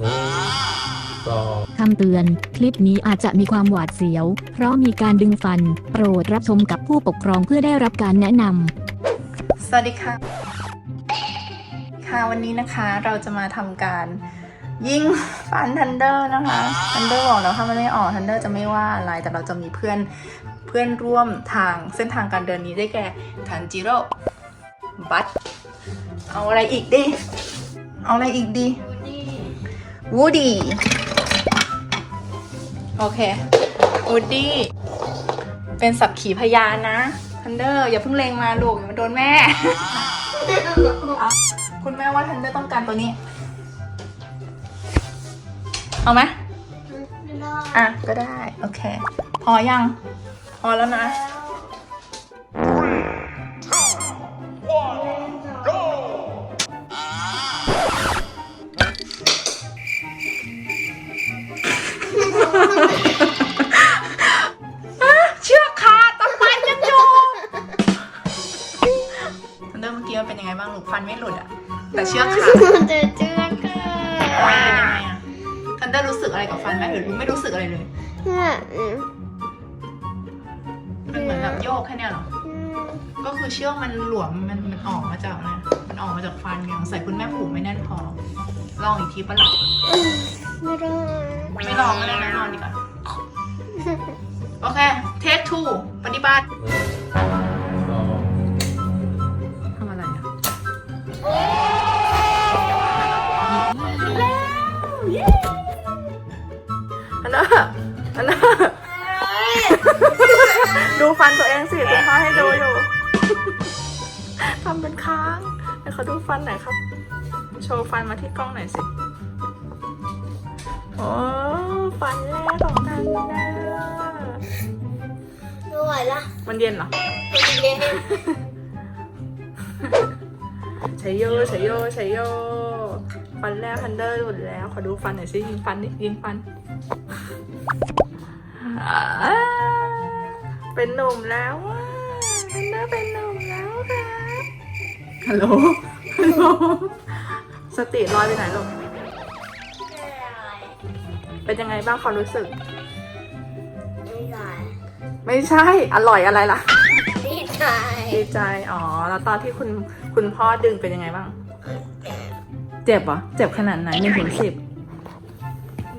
หนึ่งสองคำเตือน คลิปนี้อาจจะมีความหวาดเสียว เพราะมีการดึงฟัน โปรดรับชมกับผู้ปกครองเพื่อได้รับการแนะนำ สวัสดีค่ะ ค่ะวันนี้นะคะเราจะมาทำการ ยิงฟันทันเดอร์นะคะทันเดอร์บอกแล้วถ้ามันไม่ออกทันเดอร์จะไม่ว่าอะไร แต่เราจะมีเพื่อนเพื่อนร่วมทางเส้นทางการเดินนี้ได้แก่ทันจิโร่บัตเอาอะไรอีกดิ เอาอะไรอีกดิ วูดี้โอเควูดี้เป็นสักขีพยานนะทันเดอร์อย่าเพิ่งเลงมาลูกอย่ามาโดนแม่ คุณแม่ว่าทันเดอร์ต้องการตัวนี้ เอาไหมอะ ก็ได้ โอเค พอยัง พอแล้วนะ บ้างลูกฟันไม่หลุดอะแต่เชือกขาดเจอเจือนค่ะมันเป็นยังไงอะทันเดอร์รู้สึกอะไรกับฟันไหมหรือไม่รู้สึกอะไรเลยเนี่ยอืมมันเหมือนแบบโยกแค่เนี้ยเหรอ ก็คือเชือกมันหลวมมันมันออกมาจากนะมันออกมาจากฟันอย่างใส่คุณแม่ผูกไม่แน่นพอ ลองอีกทีปะล่ะไม่ได้ไม่ลองก็ได้นะนอนดีกว่า โอเค เทคทูปฏิบัติ นน่ะอันน่ะดูฟันตัวเองสิคุณพ่อให้ดูอยู่ทำเป็นค้างให้เขาดูฟันหน่อยครับ โชว์ฟันมาที่กล้องหน่อยสิโอ้ฟันแรกของทันนะไม่ไหวละมันเย็นเหรอเป็นเย็นใช้โยใช้โยใช้โย ฟันแรกทันเดอร์หลุดแล้ว ขอดูฟันหน่อยสิยิงฟันดิยิงฟันอ่าเป็นหนุ่มแล้วว่ะทันเดอร์เป็นหนุ่มแล้วครับฮัลโหลฮัลโหลสติลอยไปไหนลูกเป็นยังไงบ้างความรู้สึก ไม่ไหวไม่ใช่อร่อยอะไรล่ะ ดีใจ ดีใจ อ๋อ แล้วตอนที่คุณคุณพ่อดึงเป็นยังไงบ้าง เจ็บเหรอเจ็บขนาดไหนหนึ่งถึงสิบ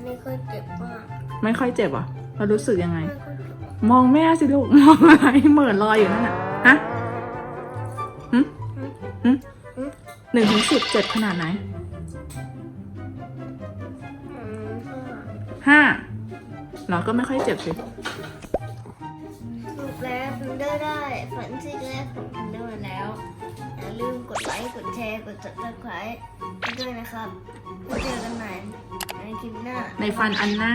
ไม่ค่อยเจ็บมากไม่ค่อยเจ็บเหรอเรารู้สึกยังไงไม่ค่อยเจ็บมองแม่สิลูกมองอะไรเหม่อลอยอยู่นั่นน่ะฮะหึหึหนึ่งถึงสิบเจ็บขนาดไหนอืมห้าเราก็ไม่ค่อยเจ็บสิสรุปแล้วทันเดอร์ได้ฝันซีแรกของทันเดอร์แล้ว ร์กด subscribe ให้ด้วยนะครับไว้เจอกันใหม่ในคลิปหน้าในฟันอันหน้า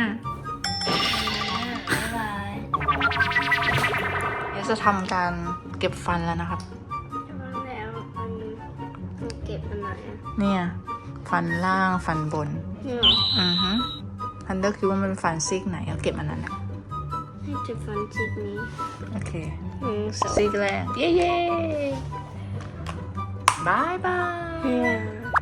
บ๊ายบายเดี๋ยวจะทำการเก็บฟันแล้วนะครับ แล้วมันเก็บอันไหนอะเนี่ย ฟันล่างฟันบนเนี่ยเหรออือฮึทันเดอร์คิดว่ามันเป็นฟันซีกไหนเอาเก็บอันนั้นนะให้จะฟันชิดนี้โอเค หนึ่งสอง ซีกแรก เย้เย้ 拜拜。